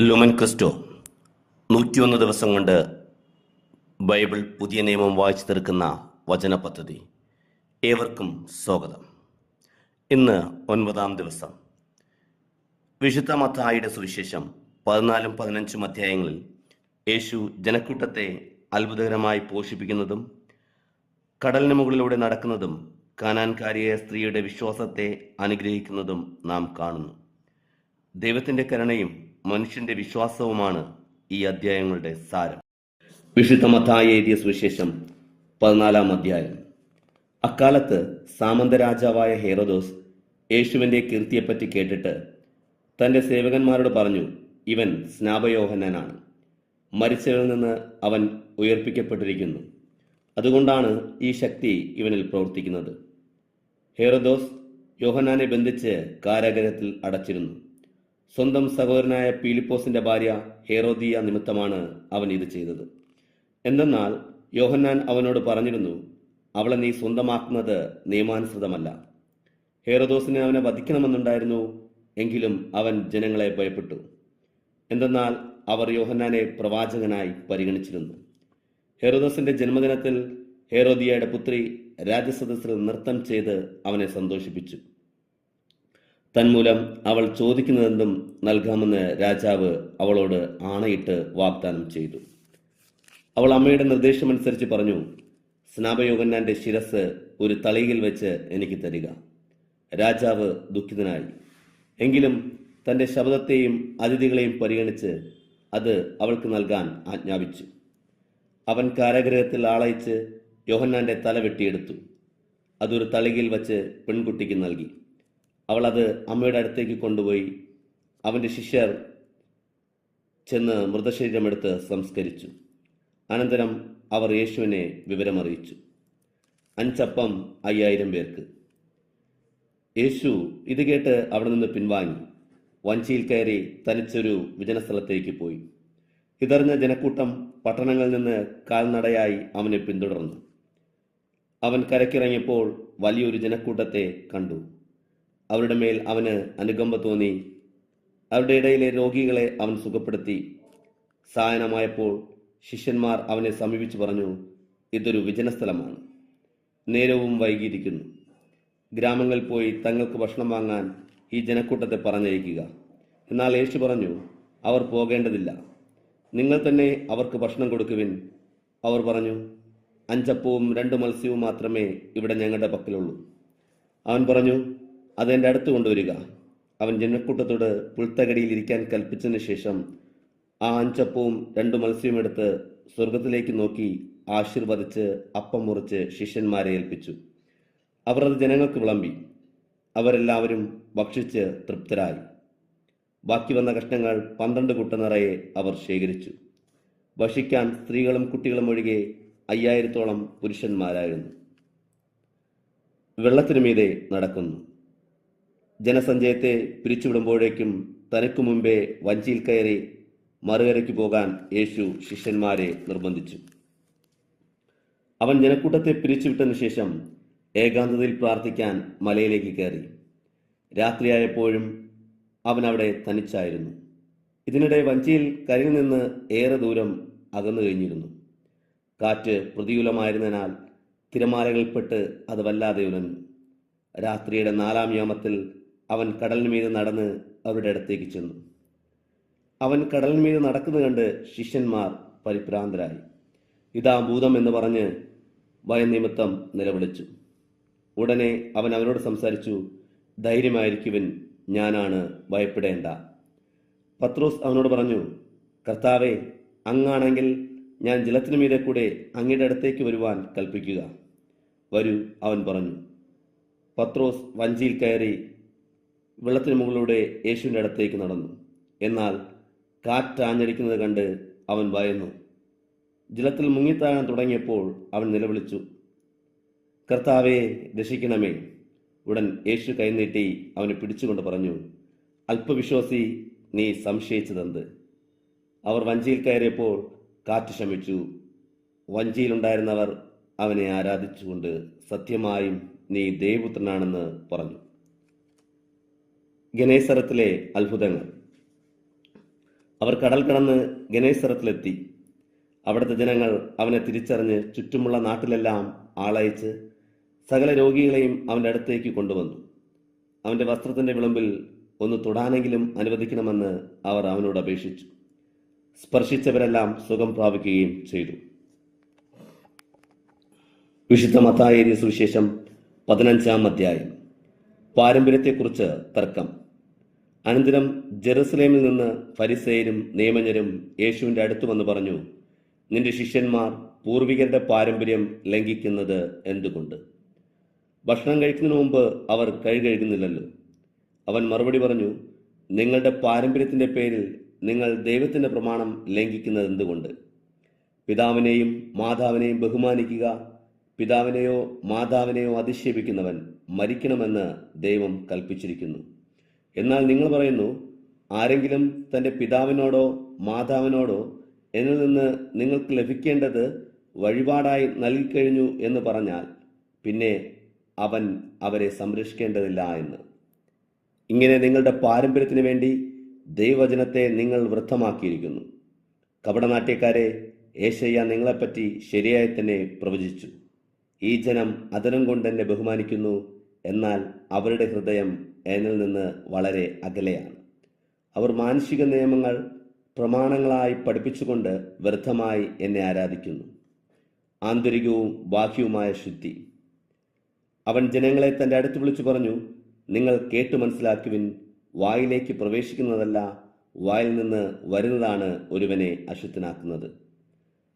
Lumen Cristo നൂറ്റിയൊന്ന് ദിവസം കൊണ്ട് ബൈബിൾ പുതിയ നിയമം വായിച്ചു തീർക്കുന്ന വചന പദ്ധതി ഏവർക്കും സ്വാഗതം. ഇന്ന് ഒൻപതാം ദിവസം. വിശുദ്ധ മത്തായിയുടെ സുവിശേഷം പതിനാലും പതിനഞ്ചും അധ്യായങ്ങളിൽ യേശു ജനക്കൂട്ടത്തെ അത്ഭുതകരമായി പോഷിപ്പിക്കുന്നതും കടലിന് മുകളിലൂടെ നടക്കുന്നതും കാനാൻകാരിയായ സ്ത്രീയുടെ വിശ്വാസത്തെ അനുഗ്രഹിക്കുന്നതും നാം കാണുന്നു. ദൈവത്തിന്റെ കരുണയും മനുഷ്യന്റെ വിശ്വാസവുമാണ് ഈ അധ്യായങ്ങളുടെ സാരം. വിശുദ്ധ മത്തായി എഴുതിയ സുവിശേഷം പതിനാലാം അധ്യായം. അക്കാലത്ത് സാമന്ത രാജാവായ ഹേറോദോസ് യേശുവിന്റെ കീർത്തിയെപ്പറ്റി കേട്ടിട്ട് തന്റെ സേവകന്മാരോട് പറഞ്ഞു ഇവൻ സ്നാപയോഹനനാണ് മരിച്ചവരിൽ നിന്ന് അവൻ ഉയർപ്പിക്കപ്പെട്ടിരിക്കുന്നു. അതുകൊണ്ടാണ് ഈ ശക്തി ഇവനിൽ പ്രവർത്തിക്കുന്നത്. ഹേറോദോസ് യോഹനാനെ ബന്ധിച്ച് കാരാഗ്രഹത്തിൽ അടച്ചിരുന്നു. സ്വന്തം സഹോദരനായ പീലിപ്പോസിന്റെ ഭാര്യ ഹേറോദിയ നിമിത്തമാണ് അവൻ ഇത് ചെയ്തത്. എന്തെന്നാൽ യോഹന്നാൻ അവനോട് പറഞ്ഞിരുന്നു അവളെ നീ സ്വന്തമാക്കുന്നത് നിയമാനുസൃതമല്ല. ഹേറോദോസിനെ അവനെ വധിക്കണമെന്നുണ്ടായിരുന്നു എങ്കിലും അവൻ ജനങ്ങളെ ഭയപ്പെട്ടു. എന്തെന്നാൽ അവർ യോഹന്നാനെ പ്രവാചകനായി പരിഗണിച്ചിരുന്നു. ഹെറോദോസിന്റെ ജന്മദിനത്തിൽ ഹേറോദിയയുടെ പുത്രി രാജസദസ്സിൽ നൃത്തം ചെയ്ത് അവനെ സന്തോഷിപ്പിച്ചു. തന്മൂലം അവൾ ചോദിക്കുന്നതെന്തും നൽകാമെന്ന് രാജാവ് അവളോട് ആണയിട്ട് വാഗ്ദാനം ചെയ്തു. അവൾ അമ്മയുടെ നിർദ്ദേശമനുസരിച്ച് പറഞ്ഞു സ്നാപയോഗന്നാന്റെ ശിരസ് ഒരു തളിയിൽ വെച്ച് എനിക്ക് തരിക. രാജാവ് ദുഃഖിതനായി. എങ്കിലും തന്റെ ശബ്ദത്തെയും അതിഥികളെയും പരിഗണിച്ച് അത് അവൾക്ക് നൽകാൻ ആജ്ഞാപിച്ചു. അവൻ കാരാഗ്രഹത്തിൽ ആളയച്ച് യോഹന്നാന്റെ തല വെട്ടിയെടുത്തു. അതൊരു തളികയിൽ വച്ച് പെൺകുട്ടിക്ക് നൽകി. അവൾ അത് അമ്മയുടെ അടുത്തേക്ക് കൊണ്ടുപോയി അവന്റെ ശിഷ്യർ ചെന്ന് മൃതശരീരമെടുത്ത് സംസ്കരിച്ചു. അനന്തരം അവർ യേശുവിനെ വിവരമറിയിച്ചു. അഞ്ചപ്പം അയ്യായിരം പേർക്ക്. യേശു ഇത് കേട്ട് അവിടെ നിന്ന് പിൻവാങ്ങി. വഞ്ചിയിൽ കയറി തനിച്ചൊരു വിജനസ്ഥലത്തേക്ക് പോയി. ഇതറിഞ്ഞ ജനക്കൂട്ടം പട്ടണങ്ങളിൽ നിന്ന് കാൽനടയായി അവനെ പിന്തുടർന്നു. അവൻ കരക്കിറങ്ങിയപ്പോൾ വലിയൊരു ജനക്കൂട്ടത്തെ കണ്ടു. അവരുടെ മേൽ അവന് അനുകമ്പ തോന്നി. അവരുടെ ഇടയിലെ രോഗികളെ അവൻ സുഖപ്പെടുത്തി. സായനമായപ്പോൾ ശിഷ്യന്മാർ അവനെ സമീപിച്ചു പറഞ്ഞു ഇതൊരു വിജനസ്ഥലമാണ്. നേരവും വൈകിയിരിക്കുന്നു. ഗ്രാമങ്ങളിൽ പോയി തങ്ങൾക്ക് ഭക്ഷണം വാങ്ങാൻ ഈ ജനക്കൂട്ടത്തെ പറഞ്ഞയക്കുക. എന്നാൽ യേശു പറഞ്ഞു അവർ പോകേണ്ടതില്ല. നിങ്ങൾ തന്നെ അവർക്ക് ഭക്ഷണം കൊടുക്കുവിൻ. അവർ പറഞ്ഞു അഞ്ചപ്പവും രണ്ട് മത്സ്യവും മാത്രമേ ഇവിടെ ഞങ്ങളുടെ പക്കലുള്ളൂ. അവൻ പറഞ്ഞു അതെന്റെ അടുത്ത് കൊണ്ടുവരിക. അവൻ ജനക്കൂട്ടത്തോട് പുൽത്തകടിയിൽ ഇരിക്കാൻ കൽപ്പിച്ചതിന് ശേഷം ആ അഞ്ചപ്പവും രണ്ടു മത്സ്യവും എടുത്ത് സ്വർഗത്തിലേക്ക് നോക്കി ആശീർവദിച്ച് അപ്പം മുറിച്ച് ശിഷ്യന്മാരെ ഏൽപ്പിച്ചു. അവർ അത് ജനങ്ങൾക്ക് വിളമ്പി. അവരെല്ലാവരും ഭക്ഷിച്ച് തൃപ്തരായി. ബാക്കി വന്ന കഷ്ണങ്ങൾ പന്ത്രണ്ട് കുട്ട നിറയെ അവർ ശേഖരിച്ചു. ഭക്ഷിക്കാൻ സ്ത്രീകളും കുട്ടികളും ഒഴികെ അയ്യായിരത്തോളം പുരുഷന്മാരായിരുന്നു. വെള്ളത്തിനു മീതെ നടക്കുന്നു. ജനസഞ്ചയത്തെ പിരിച്ചുവിടുമ്പോഴേക്കും തനിക്കു മുമ്പേ വഞ്ചിയിൽ കയറി മറുകരയ്ക്ക് പോകാൻ യേശു ശിഷ്യന്മാരെ നിർബന്ധിച്ചു. അവൻ ജനക്കൂട്ടത്തെ പിരിച്ചുവിട്ടതിനു ശേഷം ഏകാന്തതയിൽ പ്രാർത്ഥിക്കാൻ മലയിലേക്ക് കയറി. രാത്രിയായപ്പോഴും അവൻ അവിടെ തനിച്ചായിരുന്നു. ഇതിനിടെ വഞ്ചിയിൽ കരയിൽ നിന്ന് ഏറെ ദൂരം അകന്നു കഴിഞ്ഞിരുന്നു. കാറ്റ് പ്രതികൂലമായിരുന്നതിനാൽ തിരമാലകൾപ്പെട്ട് അത് വല്ലാതെ ഉലഞ്ഞു. രാത്രിയുടെ നാലാം യാമത്തിൽ അവൻ കടലിന് മീത് നടന്ന് അവരുടെ അടുത്തേക്ക് ചെന്നു. അവൻ കടലിന് മീത് നടക്കുന്നത് കണ്ട് ശിഷ്യന്മാർ പരിഭ്രാന്തരായി. ഇതാ ഭൂതം എന്ന് പറഞ്ഞ് ഭയനിമിത്തം നിലവിളിച്ചു. ഉടനെ അവൻ അവരോട് സംസാരിച്ചു ധൈര്യമായിരിക്കുവൻ ഞാനാണ് ഭയപ്പെടേണ്ട. പത്രോസ് അവനോട് പറഞ്ഞു കർത്താവെ അങ്ങാണെങ്കിൽ ഞാൻ ജലത്തിനു മീതെ കൂടെ അങ്ങയുടെ അടുത്തേക്ക് വരുവാൻ കൽപ്പിക്കുക. വരൂ അവൻ പറഞ്ഞു. പത്രോസ് വഞ്ചിയിൽ കയറി വെള്ളത്തിന് മുകളിലൂടെ യേശുവിന്റെ അടുത്തേക്ക് നടന്നു. എന്നാൽ കാറ്റാഞ്ഞടിക്കുന്നത് കണ്ട് അവൻ ഭയന്നു. ജലത്തിൽ മുങ്ങിത്താഴാൻ തുടങ്ങിയപ്പോൾ അവൻ നിലവിളിച്ചു കർത്താവെ രക്ഷിക്കണമേ. ഉടൻ യേശു കൈനീട്ടി അവനെ പിടിച്ചുകൊണ്ട് പറഞ്ഞു അല്പവിശ്വാസി നീ സംശയിച്ചതെന്ത്? അവർ വഞ്ചിയിൽ കയറിയപ്പോൾ കാറ്റ് ശമിച്ചു. വഞ്ചിയിലുണ്ടായിരുന്നവർ അവനെ ആരാധിച്ചുകൊണ്ട് സത്യമായും നീ ദേവപുത്രനാണെന്ന് പറഞ്ഞു. ഗനേസറത്തിലെ അത്ഭുതങ്ങൾ. അവർ കടൽ കടന്ന് ഗനേശ്വരത്തിലെത്തി അവിടുത്തെ ജനങ്ങൾ അവനെ തിരിച്ചറിഞ്ഞ് ചുറ്റുമുള്ള നാട്ടിലെല്ലാം ആളയച്ച് സകല രോഗികളെയും അവന്റെ അടുത്തേക്ക് കൊണ്ടുവന്നു. അവന്റെ വസ്ത്രത്തിന്റെ വിളമ്പിൽ ഒന്ന് തൊടാനെങ്കിലും അനുവദിക്കണമെന്ന് അവർ അവനോട് അപേക്ഷിച്ചു. സ്പർശിച്ചവരെല്ലാം സുഖം പ്രാപിക്കുകയും ചെയ്തു. വിശുദ്ധ മത്തായേരി സുവിശേഷം പതിനഞ്ചാം അധ്യായം. പാരമ്പര്യത്തെക്കുറിച്ച് തർക്കം. അനന്തരം ജെറുസലേമിൽ നിന്ന് ഫരിസേരും നിയമജ്ഞരും യേശുവിന്റെ അടുത്തു വന്ന് പറഞ്ഞു നിന്റെ ശിഷ്യന്മാർ പൂർവികന്റെ പാരമ്പര്യം ലംഘിക്കുന്നത് എന്തുകൊണ്ട്? ഭക്ഷണം കഴിക്കുന്നതിന് മുമ്പ് അവർ കൈ കഴുകുന്നില്ലല്ലോ. അവൻ മറുപടി പറഞ്ഞു നിങ്ങളുടെ പാരമ്പര്യത്തിന്റെ പേരിൽ നിങ്ങൾ ദൈവത്തിന്റെ പ്രമാണം ലംഘിക്കുന്നത് എന്തുകൊണ്ട്? പിതാവിനെയും മാതാവിനെയും ബഹുമാനിക്കുക പിതാവിനെയോ മാതാവിനെയോ അധിക്ഷേപിക്കുന്നവൻ മരിക്കണമെന്ന് ദൈവം കൽപ്പിച്ചിരിക്കുന്നു. എന്നാൽ നിങ്ങൾ പറയുന്നു ആരെങ്കിലും തന്റെ പിതാവിനോടോ മാതാവിനോടോ എന്നിൽ നിന്ന് നിങ്ങൾക്ക് ലഭിക്കേണ്ടത് വഴിപാടായി നൽകിക്കഴിഞ്ഞു എന്ന് പറഞ്ഞാൽ പിന്നെ അവൻ അവരെ സംരക്ഷിക്കേണ്ടതില്ല എന്ന്. ഇങ്ങനെ നിങ്ങളുടെ പാരമ്പര്യത്തിന് വേണ്ടി ദൈവവചനത്തെ നിങ്ങൾ വൃദ്ധമാക്കിയിരിക്കുന്നു കപടനാട്യക്കാരെ ഏശയ്യ നിങ്ങളെപ്പറ്റി ശരിയായി തന്നെ പ്രവചിച്ചു. ഈ ജനം അതരം കൊണ്ട് എന്നെ ബഹുമാനിക്കുന്നു. എന്നാൽ അവരുടെ ഹൃദയം എന്നിൽ നിന്ന് വളരെ അകലെയാണ്. അവർ മാനുഷിക നിയമങ്ങൾ പ്രമാണങ്ങളായി പഠിപ്പിച്ചുകൊണ്ട് വ്യർത്ഥമായി എന്നെ ആരാധിക്കുന്നു. ആന്തരികവും ബാഹ്യവുമായ ശുദ്ധി. അവൻ ജനങ്ങളെ തന്റെ അടുത്ത് വിളിച്ചു പറഞ്ഞു നിങ്ങൾ കേട്ടു മനസ്സിലാക്കുവിൻ വായിലേക്ക് പ്രവേശിക്കുന്നതല്ല വായിൽ നിന്ന് വരുന്നതാണ് ഒരുവനെ അശുദ്ധനാക്കുന്നത്.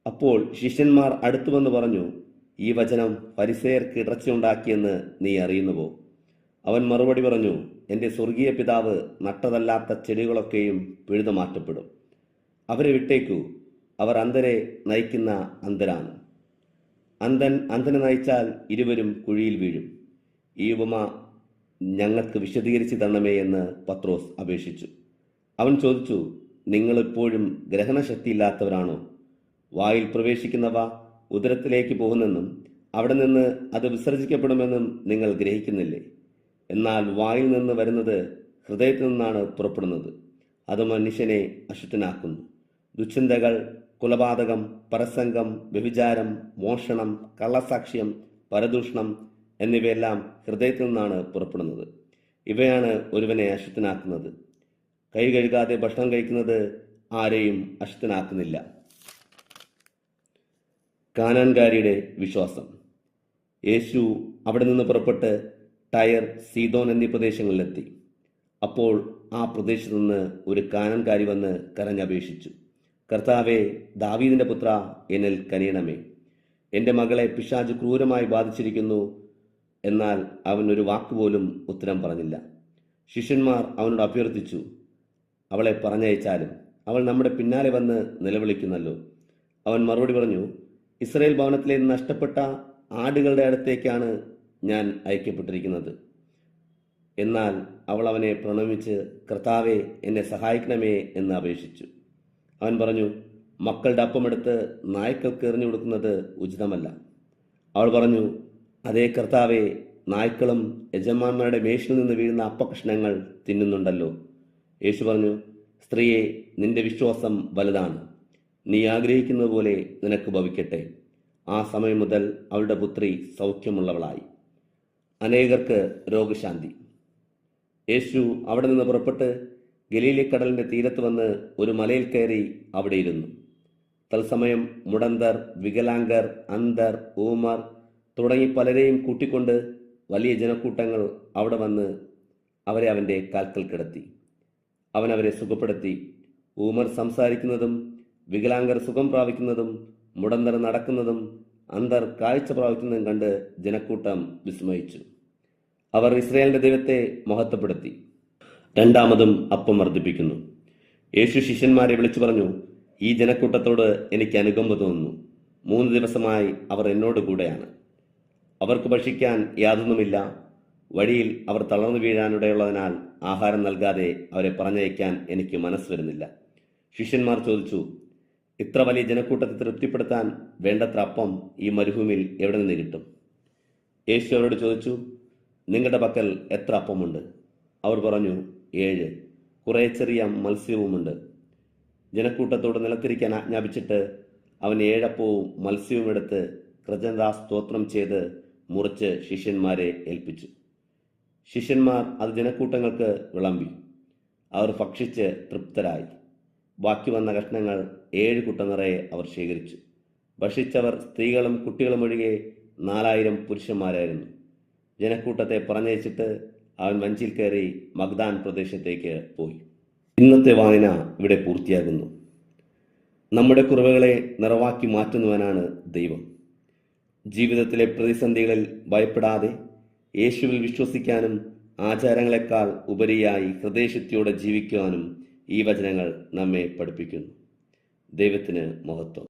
അപ്പോൾ ശിഷ്യന്മാർ അടുത്തു വന്ന് പറഞ്ഞു ഈ വചനം പരിസയർക്ക് ഇടർച്ചയുണ്ടാക്കിയെന്ന് നീ അറിയുന്നുവോ? അവൻ മറുപടി പറഞ്ഞു എന്റെ സ്വർഗീയ പിതാവ് നട്ടതല്ലാത്ത ചെടികളൊക്കെയും പിഴുതു മാറ്റപ്പെടും അവരെ വിട്ടേക്കൂ. അവർ അന്ധരെ നയിക്കുന്ന അന്ധരാണ്. അന്ധൻ അന്ധനെ നയിച്ചാൽ ഇരുവരും കുഴിയിൽ വീഴും. ഈ ഉപമ ഞങ്ങൾക്ക് വിശദീകരിച്ച് തരണമേ എന്ന് പത്രോസ് അപേക്ഷിച്ചു. അവൻ ചോദിച്ചു നിങ്ങളിപ്പോഴും ഗ്രഹണശക്തിയില്ലാത്തവരാണോ? വായിൽ പ്രവേശിക്കുന്നവ ഉദരത്തിലേക്ക് പോകുന്നെന്നും അവിടെ നിന്ന് അത് വിസർജിക്കപ്പെടുമെന്നും നിങ്ങൾ ഗ്രഹിക്കുന്നില്ലേ? എന്നാൽ വായിൽ നിന്ന് വരുന്നത് ഹൃദയത്തിൽ നിന്നാണ് പുറപ്പെടുന്നത്. അത് മനുഷ്യനെ അശുദ്ധനാക്കുന്നു. ദുശ്ചിന്തകൾ കുലപാതകം പരസംഗം വ്യഭിചാരം മോഷണം കള്ളസാക്ഷ്യം പരദൂഷണം എന്നിവയെല്ലാം ഹൃദയത്തിൽ നിന്നാണ് പുറപ്പെടുന്നത്. ഇവയാണ് ഒരുവനെ അശുദ്ധനാക്കുന്നത്. കൈ കഴുകാതെ ഭക്ഷണം കഴിക്കുന്നത് ആരെയും അശുദ്ധനാക്കുന്നില്ല. കാനാൻകാരിയുടെ വിശ്വാസം. യേശു അവിടെ നിന്ന് പുറപ്പെട്ട് ടയർ സീതോൻ എന്നീ പ്രദേശങ്ങളിലെത്തി. അപ്പോൾ ആ പ്രദേശത്തു നിന്ന് ഒരു കാനൻകാരി വന്ന് കരഞ്ഞപേക്ഷിച്ചു. കർത്താവെ ദാവീദിന്റെ പുത്ര എന്നിൽ കനിയണമേ. എന്റെ മകളെ പിശാജ് ക്രൂരമായി ബാധിച്ചിരിക്കുന്നു എന്നാൽ അവൻ ഒരു വാക്കുപോലും ഉത്തരം പറഞ്ഞില്ല. ശിഷ്യന്മാർ അവനോട് അഭ്യർത്ഥിച്ചു അവളെ പറഞ്ഞയച്ചാലും അവൾ നമ്മുടെ പിന്നാലെ വന്ന് നിലവിളിക്കുന്നല്ലോ അവൻ മറുപടി പറഞ്ഞു ഇസ്രയേൽ ഭവനത്തിലെ നഷ്ടപ്പെട്ട ആടുകളുടെ അടുത്തേക്കാണ് ഞാൻ അയക്കപ്പെട്ടിരിക്കുന്നത്. എന്നാൽ അവൾ അവനെ പ്രണമിച്ച് കർത്താവെ എന്നെ സഹായിക്കണമേ എന്ന് അപേക്ഷിച്ചു. അവൻ പറഞ്ഞു മക്കളുടെ അപ്പമെടുത്ത് നായ്ക്കൾക്ക് എറിഞ്ഞു കൊടുക്കുന്നത് ഉചിതമല്ല. അവൾ പറഞ്ഞു അതേ കർത്താവെ നായ്ക്കളും യജമാന്മാരുടെ മേശിൽ നിന്ന് വീഴുന്ന അപ്പകഷ്ണങ്ങൾ തിന്നുന്നുണ്ടല്ലോ. യേശു പറഞ്ഞു സ്ത്രീയെ നിന്റെ വിശ്വാസം വലുതാണ്. നീ ആഗ്രഹിക്കുന്നത് പോലെ നിനക്ക് ഭവിക്കട്ടെ. ആ സമയം മുതൽ അവളുടെ പുത്രി സൗഖ്യമുള്ളവളായി. അനേകർക്ക് രോഗശാന്തി. യേശു അവിടെ നിന്ന് പുറപ്പെട്ട് ഗലീലിക്കടലിന്റെ തീരത്ത് വന്ന് ഒരു മലയിൽ കയറി അവിടെ ഇരുന്നു. തത്സമയം മുടന്തർ വികലാംഗർ അന്തർ ഊമർ തുടങ്ങി പലരെയും കൂട്ടിക്കൊണ്ട് വലിയ ജനക്കൂട്ടങ്ങൾ അവിടെ വന്ന് അവരെ അവന്റെ കാൽക്കൽ കിടത്തി. അവൻ അവരെ സുഖപ്പെടുത്തി. ഊമർ സംസാരിക്കുന്നതും വികലാംഗർ സുഖം പ്രാപിക്കുന്നതും മുടന്തർ നടക്കുന്നതും അന്തർ കാഴ്ച പ്രാപിക്കുന്നതും കണ്ട് ജനക്കൂട്ടം വിസ്മയിച്ചു. അവർ ഇസ്രായേലിന്റെ ദൈവത്തെ മഹത്വപ്പെടുത്തി. രണ്ടാമതും അപ്പം വർദ്ധിപ്പിക്കുന്നു. യേശു ശിഷ്യന്മാരെ വിളിച്ചു പറഞ്ഞു ഈ ജനക്കൂട്ടത്തോട് എനിക്ക് അനുകമ്പ തോന്നുന്നു. മൂന്ന് ദിവസമായി അവർ എന്നോട് കൂടെയാണ്. അവർക്ക് ഭക്ഷിക്കാൻ യാതൊന്നുമില്ല. വഴിയിൽ അവർ തളർന്നു വീഴാനിടയുള്ളതിനാൽ ആഹാരം നൽകാതെ അവരെ പറഞ്ഞയക്കാൻ എനിക്ക് മനസ്സ് വരുന്നില്ല. ശിഷ്യന്മാർ ചോദിച്ചു ഇത്ര വലിയ ജനക്കൂട്ടത്തെ തൃപ്തിപ്പെടുത്താൻ വേണ്ടത്ര അപ്പം ഈ മരുഭൂമിയിൽ എവിടെ നിന്ന് കിട്ടും? യേശു അവരോട് ചോദിച്ചു നിങ്ങളുടെ പക്കൽ എത്ര അപ്പമുണ്ട്? അവർ പറഞ്ഞു ഏഴ്. കുറേ ചെറിയ മത്സ്യവുമുണ്ട്. ജനക്കൂട്ടത്തോട് നിലത്തിരിക്കാൻ ആജ്ഞാപിച്ചിട്ട് അവൻ ഏഴപ്പവും മത്സ്യവും എടുത്ത് കൃതജ്ഞതാ സ്തോത്രം ചെയ്ത് മുറിച്ച് ശിഷ്യന്മാരെ ഏൽപ്പിച്ചു. ശിഷ്യന്മാർ അത് ജനക്കൂട്ടങ്ങൾക്ക് വിളമ്പി. അവർ ഭക്ഷിച്ച് തൃപ്തരായി. ബാക്കി വന്ന കഷ്ണങ്ങൾ ഏഴ് കുട്ട നിറയെ അവർ ശേഖരിച്ചു. ഭക്ഷിച്ചവർ സ്ത്രീകളും കുട്ടികളും ഒഴികെ നാലായിരം പുരുഷന്മാരായിരുന്നു. ജനക്കൂട്ടത്തെ പറഞ്ഞയച്ചിട്ട് അവൻ വഞ്ചിയിൽ കയറി മഗ്ദാൻ പ്രദേശത്തേക്ക് പോയി. ഇന്നത്തെ വായന ഇവിടെ പൂർത്തിയാകുന്നു. നമ്മുടെ കുറവുകളെ നിറവാക്കി മാറ്റുന്നവനാണ് ദൈവം. ജീവിതത്തിലെ പ്രതിസന്ധികളിൽ ഭയപ്പെടാതെ യേശുവിൽ വിശ്വസിക്കാനും ആചാരങ്ങളെക്കാൾ ഉപരിയായി ഹൃദയശക്തിയോടെ ജീവിക്കുവാനും ഈ വചനങ്ങൾ നമ്മെ പഠിപ്പിക്കുന്നു. ദൈവത്തിന് മഹത്വം.